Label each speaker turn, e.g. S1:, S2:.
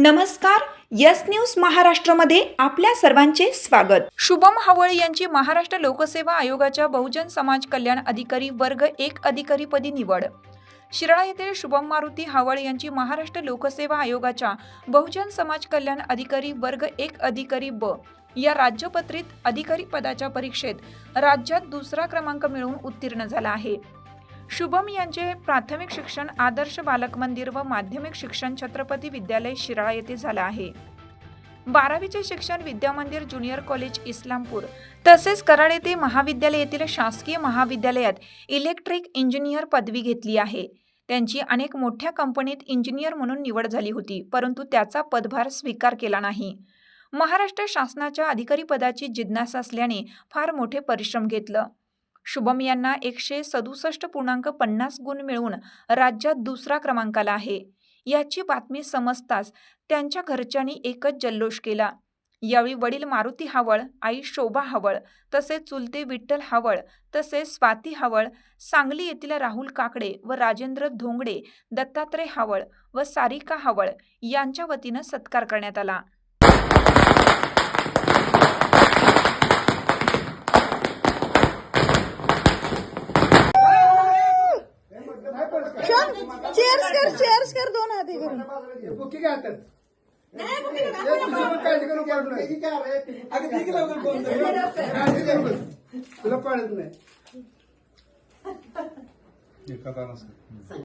S1: नमस्कार yes news महाराष्ट्रामध्ये आपल्या सर्वांचे स्वागत. शुभम हवळ यांची महाराष्ट्र लोकसेवा आयोगाच्या बहुजन समाज कल्याण अधिकारी वर्ग एक अधिकारीपदी निवड. शिराळा येथील शुभम मारुती हावळ यांची महाराष्ट्र लोकसेवा आयोगाच्या बहुजन समाज कल्याण अधिकारी वर्ग एक अधिकारी ब या राज्यपत्रित अधिकारी पदाच्या परीक्षेत राज्यात दुसरा क्रमांक मिळवून उत्तीर्ण झाला आहे. शुभम यांचे प्राथमिक शिक्षण आदर्श बालक मंदिर व माध्यमिक शिक्षण छत्रपती विद्यालय शिराळा येथे झालं आहे. बारावीचे शिक्षण विद्यामंदिर ज्युनियर कॉलेज इस्लामपूर तसेच कराड येथे महाविद्यालय येथील शासकीय महाविद्यालयात इलेक्ट्रिक इंजिनियर पदवी घेतली आहे. त्यांची अनेक मोठ्या कंपनीत इंजिनियर म्हणून निवड झाली होती परंतु त्याचा पदभार स्वीकार केला नाही. महाराष्ट्र शासनाच्या अधिकारी पदाची जिज्ञासा असल्याने फार मोठे परिश्रम घेतलं. शुभम यांना एकशे सदुसष्ट पूर्णांक पन्नास गुण मिळवून राज्यात दुसरा क्रमांकाला आहे. याची बातमी समजताच त्यांच्या घरच्यांनी एकच जल्लोष केला. यावेळी वडील मारुती हावळ आई शोभा हावळ तसेच चुलते विठ्ठल हावळ तसेच स्वाती हावळ सांगली येथील राहुल काकडे व राजेंद्र धोंगडे दत्तात्रय हावळ व सारिका हावळ यांच्या वतीनं सत्कार करण्यात आला.
S2: चेअर्स कर चेअर्स कर दोन हाती करून.
S3: बुकी काय पण काळजी करू पडत नाही. काळजी करू नको. तुला पडत नाही.
S4: एखादा नसेल